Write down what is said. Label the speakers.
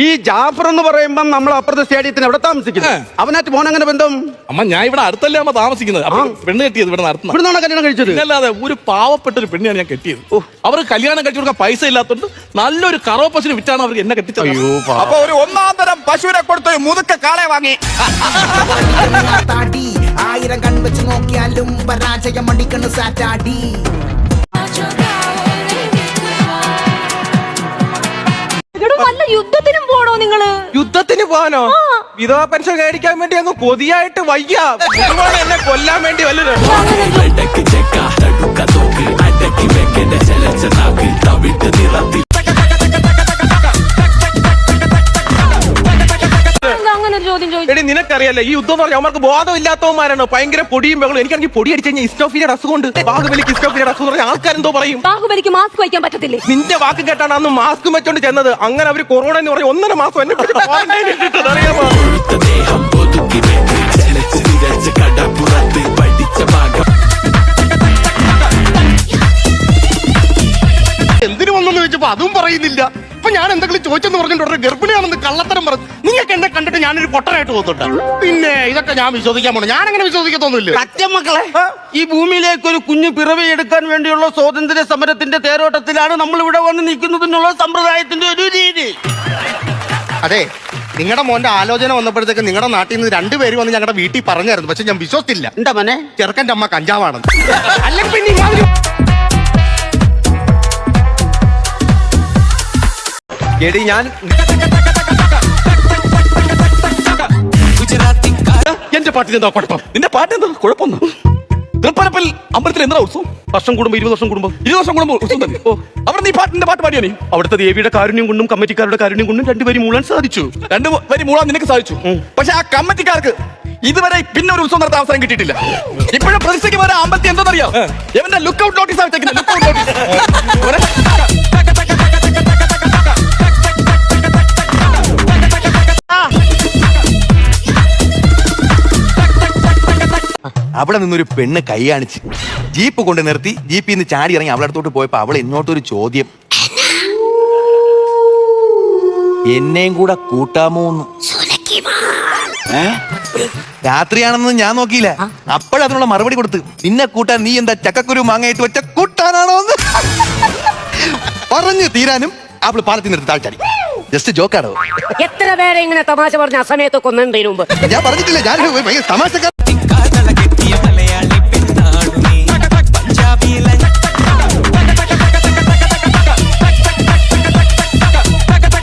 Speaker 1: ഈ ജാഫർ എന്ന് പറയുമ്പം നമ്മൾ അപ്പുറത്തെ സ്റ്റേഡിയത്തിന് എവിടെ താമസിക്കുന്നു? അവനായിട്ട് പോകാൻ അങ്ങനെ ബന്ധം?
Speaker 2: അമ്മ ഞാൻ ഇവിടെ അടുത്തല്ലേ അമ്മ താമസിക്കുന്നത്. അപ്പൊ പെണ്ണ് കെട്ടിയത് ഇവിടെ നടത്തുന്നത്
Speaker 1: ഇവിടുന്നാണ് കല്യാണം കഴിച്ചത്?
Speaker 2: അല്ലാതെ ഒരു പാവപ്പെട്ട ഒരു പെണ്ണിയാണ് ഞാൻ കെട്ടിയത്. അവർക്ക് കല്യാണം കഴിച്ചു കൊടുക്കാൻ പൈസ ഇല്ലാത്തതുകൊണ്ട് നല്ലൊരു കറോപ്പസിന് വിറ്റാണ് അവർക്ക് എന്നെ കെട്ടിച്ചത്.
Speaker 3: അപ്പൊ ഒരു ഒന്നാം തരം പശുവിനെ കൊടുത്ത് മുതുക്ക കാളെ വാങ്ങി.
Speaker 4: ആയിരം കൺവെച്ച് നോക്കിയാലും പരാജയം മടിക്കണ് സാറ്റാടി.
Speaker 5: നിങ്ങൾ? യുദ്ധത്തിന്
Speaker 6: പോകാനോ വിധവ പെൻഷൻ മേടിക്കാൻ വേണ്ടി അങ്ങ് കൊതിയായിട്ട് വയ്യ. എന്നെ കൊല്ലാൻ വേണ്ടി വല്ലൊരു എടി നിനക്കറിയാലോ ഈ യുദ്ധം എന്ന് പറഞ്ഞാൽ അവർക്ക് ബോധമില്ലാത്തവന്മാരാണ്. ഭയങ്കര പൊടിയും ബഹളും എനിക്കാണെങ്കിൽ പൊടി അടിച്ച് കഴിഞ്ഞാൽ ഇസ്റ്റോഫിയുടെ അസുഖമുണ്ട്. ബാഹുബലിക്ക് ഇസ്റ്റോഫിയുടെ അസുഖം പറഞ്ഞാൽ ആൾക്കാരെന്തോ പറയും.
Speaker 5: ബാഹുബലിക്ക് മാസ്ക് വയ്ക്കാൻ പറ്റത്തില്ലേ?
Speaker 6: നിന്റെ വാക്ക് കേട്ടാണ് അന്ന് മാസ്ക് വെച്ചോണ്ട് ചെന്നത്. അങ്ങനെ അവർ കൊറോണ എന്ന് പറഞ്ഞ ഒന്നര മാസം എന്നെ ഇട്ടിട്ടത് അറിയാമോ?
Speaker 1: എന്തിനു വന്നെന്ന് ചോദിച്ചപ്പോ അതും പറയുന്നില്ല. ഇപ്പൊ ഞാൻ എന്തെങ്കിലും ചോദിച്ചെന്ന് പറഞ്ഞിട്ട് ഒരു ഗർഭിണിയാണെന്ന് കള്ളത്തരം പറഞ്ഞു നിങ്ങൾക്ക് എന്നെ കണ്ടിട്ട് ഞാനൊരു പൊട്ടനായിട്ട് പോത്തുണ്ട് പിന്നെ ഇതൊക്കെ ഞാൻ വിശ്വസിക്കാൻ പോണു. ഞാൻ അങ്ങനെ വിശ്വസിക്കത്തൊന്നുമില്ല. സത്യം മക്കളെ ഈ ഭൂമിയിലേക്ക് ഒരു കുഞ്ഞു പിറവി എടുക്കാൻ വേണ്ടിയുള്ള സ്വാതന്ത്ര്യ സമരത്തിന്റെ തേരോട്ടത്തിലാണ് നമ്മൾ ഇവിടെ വന്ന് നിൽക്കുന്നതിനുള്ള സമ്പ്രദായത്തിന്റെ ഒരു രീതി. അതെ നിങ്ങളുടെ മോന്റെ ആലോചന വന്നപ്പോഴത്തേക്ക് നിങ്ങളുടെ നാട്ടിൽ നിന്ന് രണ്ടുപേരും വന്ന് ഞങ്ങളുടെ വീട്ടിൽ പറഞ്ഞായിരുന്നു. പക്ഷെ ഞാൻ വിശ്വസിച്ചില്ല. എന്താ മോനെ? ചെറുക്കന്റെ അമ്മ കഞ്ചാവാണെന്ന്. അല്ലെങ്കിൽ പിന്നെ
Speaker 6: എടി ഞാൻ
Speaker 2: എന്റെ പാട്ടിന് എന്താ കുഴപ്പം? നിന്റെ പാട്ട് എന്താ കുഴപ്പമൊന്നും? തൃപ്പരപ്പൽ അമ്പലത്തിൽ എന്താ ഉത്സവം?
Speaker 1: വർഷം കൂടുമ്പോ ഇരുപത് വർഷം കൂടുമ്പോ?
Speaker 2: ഇരുപത് വർഷം കൂടുമ്പോൾ ഉത്സവം തന്നെ. ഓ അവിടെ നീ പാട്ടിന്റെ പാട്ട് പാടിയോ നീ?
Speaker 1: അവിടുത്തെ ദേവിയുടെ കാരുണ്യം കൊണ്ടും കമ്മിറ്റിക്കാരുടെ കാരുണ്യം കൊണ്ടും രണ്ടുപേരും മൂളാൻ സാധിച്ചു.
Speaker 2: രണ്ട് പേര് മൂളാൻ നിനക്ക് സാധിച്ചു. പക്ഷെ ആ കമ്മിറ്റിക്കാർക്ക് ഇതുവരെ പിന്നെ ഒരു ഉത്സവം നടത്താൻ അവസരം കിട്ടിയിട്ടില്ല. ഇപ്പോഴും പ്രതിഷ്ഠയ്ക്ക് വരെ അമ്പലത്തിൽ എന്താണെന്നറിയാം ഇവന്റെ ലുക്ക് ഔട്ട് നോട്ടീസ് വെച്ചേക്കുന്നത് ലുക്ക് ഔട്ട് നോട്ടീസ്
Speaker 3: അവിടെ നിന്നൊരു പെണ്ണ് കൈ കാണിച്ച് ജീപ്പ് കൊണ്ട് നിർത്തി ജീപ്പിൽ നിന്ന് ചാടി ഇറങ്ങി അവളുടെ അടുത്തോട്ട് പോയപ്പോ അവൾ എന്നോട്ടൊരു ചോദ്യം. എന്നെയും കൂടെ കൂട്ടാമോന്ന് ഏ? രാത്രിയാണെന്ന് ഞാൻ നോക്കിയില്ല. അപ്പോഴതിനുള്ള മറുപടി കൊടുത്ത്. നിന്നെ കൂട്ടാൻ നീ എന്താ ചക്കക്കുരു മാങ്ങയിട്ട് വെച്ച കൂട്ടാനാണോ എന്ന്. പറഞ്ഞു തീരാനും അവൾ പാലത്തിൽ നിർത്തി താഴ്ചാടി ജസ്റ്റ് ജോക്കാണോ
Speaker 7: എത്ര പേരെ ഇങ്ങനെ തമാശ പറഞ്ഞ അസമയത്ത് കൊന്നതിന് മുമ്പ്?
Speaker 3: ഞാൻ പറഞ്ഞിട്ടില്ല. ഞാൻ തമാശക്കാരൻ